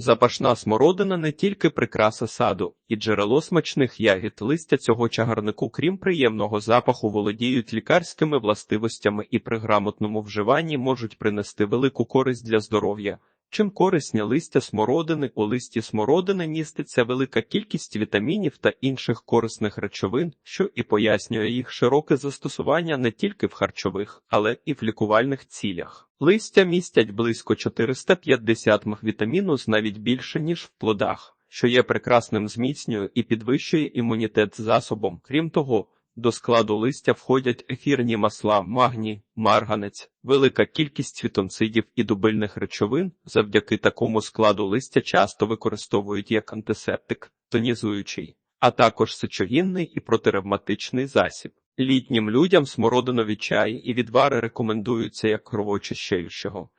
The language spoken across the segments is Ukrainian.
Запашна смородина не тільки прикраса саду і джерело смачних ягід листя цього чагарнику, крім приємного запаху, володіють лікарськими властивостями і при грамотному вживанні можуть принести велику користь для здоров'я. Чим корисні листя смородини, у листі смородини міститься велика кількість вітамінів та інших корисних речовин, що і пояснює їх широке застосування не тільки в харчових, але і в лікувальних цілях. Листя містять близько 450 мг вітаміну навіть більше, ніж в плодах, що є прекрасним зміцнює і підвищує імунітет засобом. Крім того, до складу листя входять ефірні масла, магній, марганець, велика кількість фітонцидів і дубильних речовин. Завдяки такому складу листя часто використовують як антисептик, тонізуючий, а також сечогінний і протиревматичний засіб. Літнім людям смородинові чаї і відвари рекомендуються як кровоочищаючого.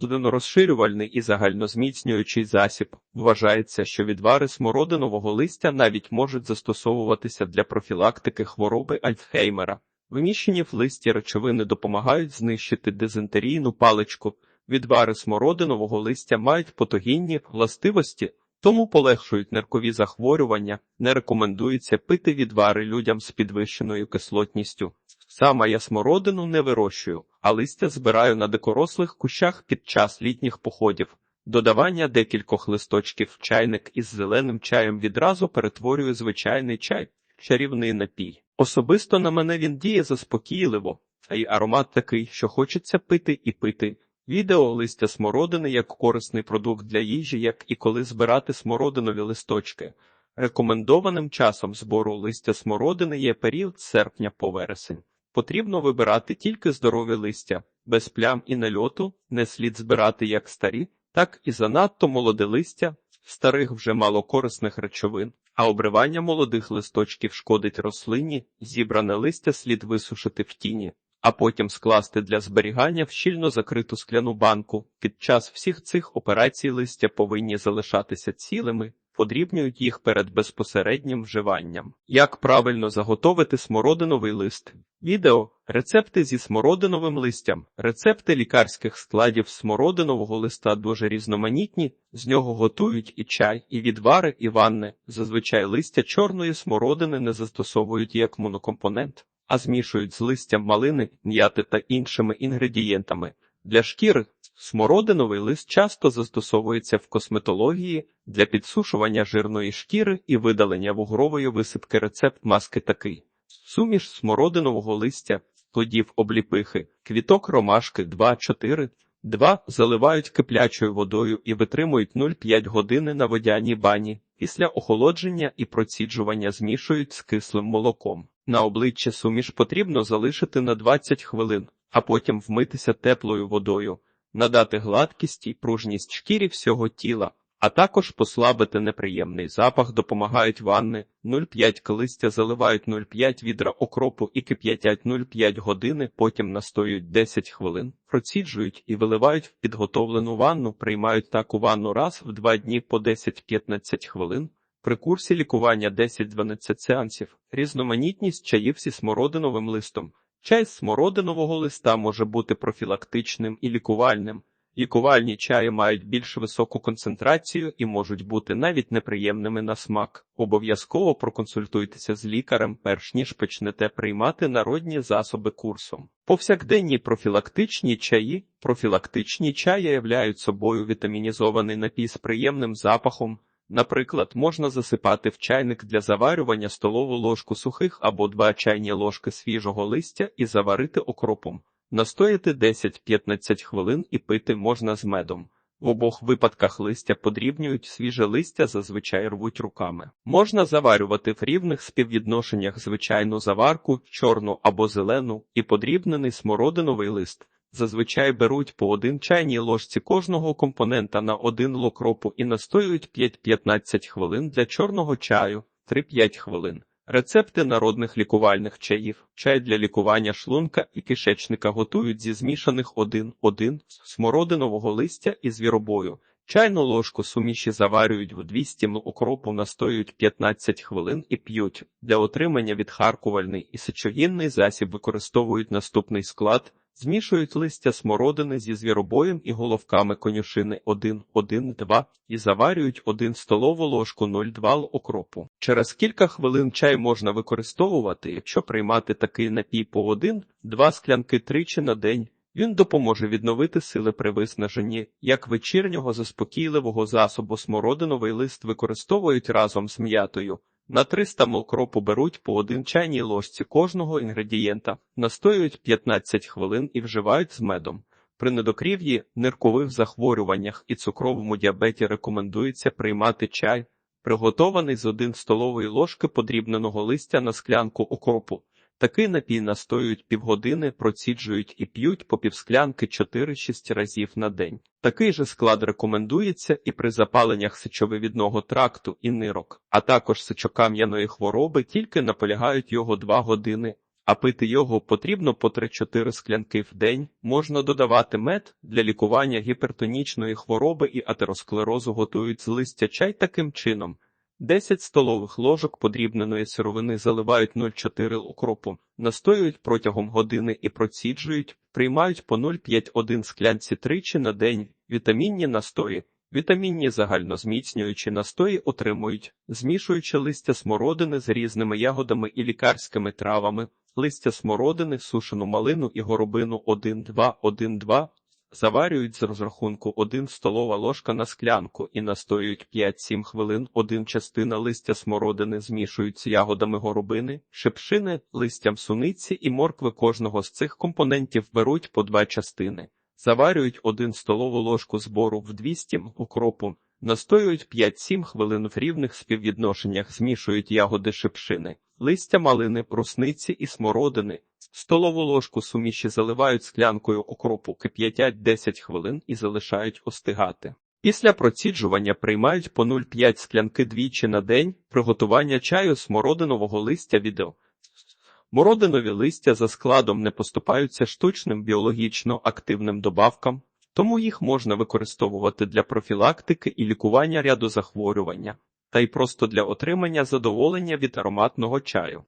Студенорозширювальний і загальнозміцнюючий засіб. Вважається, що відвари смородинового листя навіть можуть застосовуватися для профілактики хвороби Альцхеймера. Виміщені в листі речовини допомагають знищити дизентерійну паличку. Відвари смородинового листя мають потогінні властивості, тому полегшують ниркові захворювання. Не рекомендується пити відвари людям з підвищеною кислотністю. Сама я смородину не вирощую, а листя збираю на дикорослих кущах під час літніх походів. Додавання декількох листочків в чайник із зеленим чаєм відразу перетворює звичайний чай, чарівний напій. Особисто на мене він діє заспокійливо, а й аромат такий, що хочеться пити і пити. Відео листя смородини як корисний продукт для їжі, як і коли збирати смородинові листочки. Рекомендованим часом збору листя смородини є період серпня по вересень. Потрібно вибирати тільки здорові листя, без плям і нальоту, не слід збирати як старі, так і занадто молоде листя, старих вже мало корисних речовин, а обривання молодих листочків шкодить рослині, зібране листя слід висушити в тіні, а потім скласти для зберігання в щільно закриту скляну банку. Під час всіх цих операцій листя повинні залишатися цілими. Подрібнюють їх перед безпосереднім вживанням. Як правильно заготовити смородиновий лист? Відео рецепти зі смородиновим листям. Рецепти лікарських складів смородинового листа дуже різноманітні. З нього готують і чай, і відвари, і ванни. Зазвичай листя чорної смородини не застосовують як монокомпонент, а змішують з листям малини, м'яти та іншими інгредієнтами. Для шкіри смородиновий лист часто застосовується в косметології для підсушування жирної шкіри і видалення вугрової висипки. Рецепт маски такий: суміш смородинового листя, плодів обліпихи, квіток ромашки 2-4, 2 заливають киплячою водою і витримують 0,5 години на водяній бані. Після охолодження і проціджування змішують з кислим молоком. На обличчя суміш потрібно залишити на 20 хвилин а потім вмитися теплою водою, надати гладкість і пружність шкірі всього тіла, а також послабити неприємний запах, допомагають ванни 0,5 листя заливають 0,5 відра окропу і кип'ятять 0,5 години, потім настоюють 10 хвилин, проціджують і виливають в підготовлену ванну, приймають таку ванну раз в два дні по 10-15 хвилин. При курсі лікування 10-12 сеансів, різноманітність чаїв зі смородиновим листом. Чай з смородинового листа може бути профілактичним і лікувальним. Лікувальні чаї мають більш високу концентрацію і можуть бути навіть неприємними на смак. Обов'язково проконсультуйтеся з лікарем, перш ніж почнете приймати народні засоби курсом. Повсякденні профілактичні чаї. Профілактичні чаї являють собою вітамінізований напій з приємним запахом. Наприклад, можна засипати в чайник для заварювання столову ложку сухих або два чайні ложки свіжого листя і заварити окропом, настояти 10-15 хвилин і пити можна з медом. В обох випадках листя подрібнюють свіже листя, зазвичай рвуть руками. Можна заварювати в рівних співвідношеннях звичайну заварку, чорну або зелену, і подрібнений смородиновий лист. Зазвичай беруть по один чайній ложці кожного компонента на один локропу і настоюють 5-15 хвилин для чорного чаю 3-5 хвилин. Рецепти народних лікувальних чаїв. Чай для лікування шлунка і кишечника готують зі змішаних 1-1 смородинового листя і звіробою. Чайну ложку суміші заварюють в 200 мл окропу, настоюють 15 хвилин і п'ють. Для отримання відхаркувальний і сечогінний засіб використовують наступний склад Змішують листя смородини зі звіробоєм і головками конюшини 1, 1, 2 і заварюють 1 столову ложку 0,2 л окропу. Через кілька хвилин чай можна використовувати, якщо приймати такий напій по 1-2 склянки тричі на день. Він допоможе відновити сили при виснаженні, як вечірнього заспокійливого засобу смородиновий лист використовують разом з м'ятою. На 300 мл кропу беруть по один чайній ложці кожного інгредієнта, настоюють 15 хвилин і вживають з медом. При недокрів'ї, ниркових захворюваннях і цукровому діабеті рекомендується приймати чай, приготований з 1 столової ложки подрібненого листя на склянку окропу. Такий напій настоюють півгодини, проціджують і п'ють по півсклянки 4-6 разів на день. Такий же склад рекомендується і при запаленнях сечовивідного тракту і нирок, а також сечокам'яної хвороби тільки наполягають його 2 години, а пити його потрібно по 3-4 склянки в день. Можна додавати мед для лікування гіпертонічної хвороби і атеросклерозу готують з листя чай таким чином. 10 столових ложок подрібненої сировини заливають 0,4 укропу, настоюють протягом години і проціджують, приймають по 0,5-1 склянці тричі на день, вітамінні настої, вітамінні загальнозміцнюючі настої отримують, змішуючи листя смородини з різними ягодами і лікарськими травами, листя смородини, сушену малину і горобину 1-2-1-2, Заварюють з розрахунку 1 столова ложка на склянку і настоюють 5-7 хвилин. Один частина листя смородини змішують з ягодами горобини, шипшини, листям суниці і моркви кожного з цих компонентів беруть по два частини. Заварюють 1 столову ложку збору в 200 укропу, настоюють 5-7 хвилин в рівних співвідношеннях, змішують ягоди шипшини, листя малини, брусниці і смородини. Столову ложку суміші заливають склянкою окропу, кип'ятять 10 хвилин і залишають остигати. Після проціджування приймають по 0,5 склянки двічі на день приготування чаю смородинового листя відео. Мородинові листя за складом не поступаються штучним біологічно активним добавкам, тому їх можна використовувати для профілактики і лікування ряду захворювання, та й просто для отримання задоволення від ароматного чаю.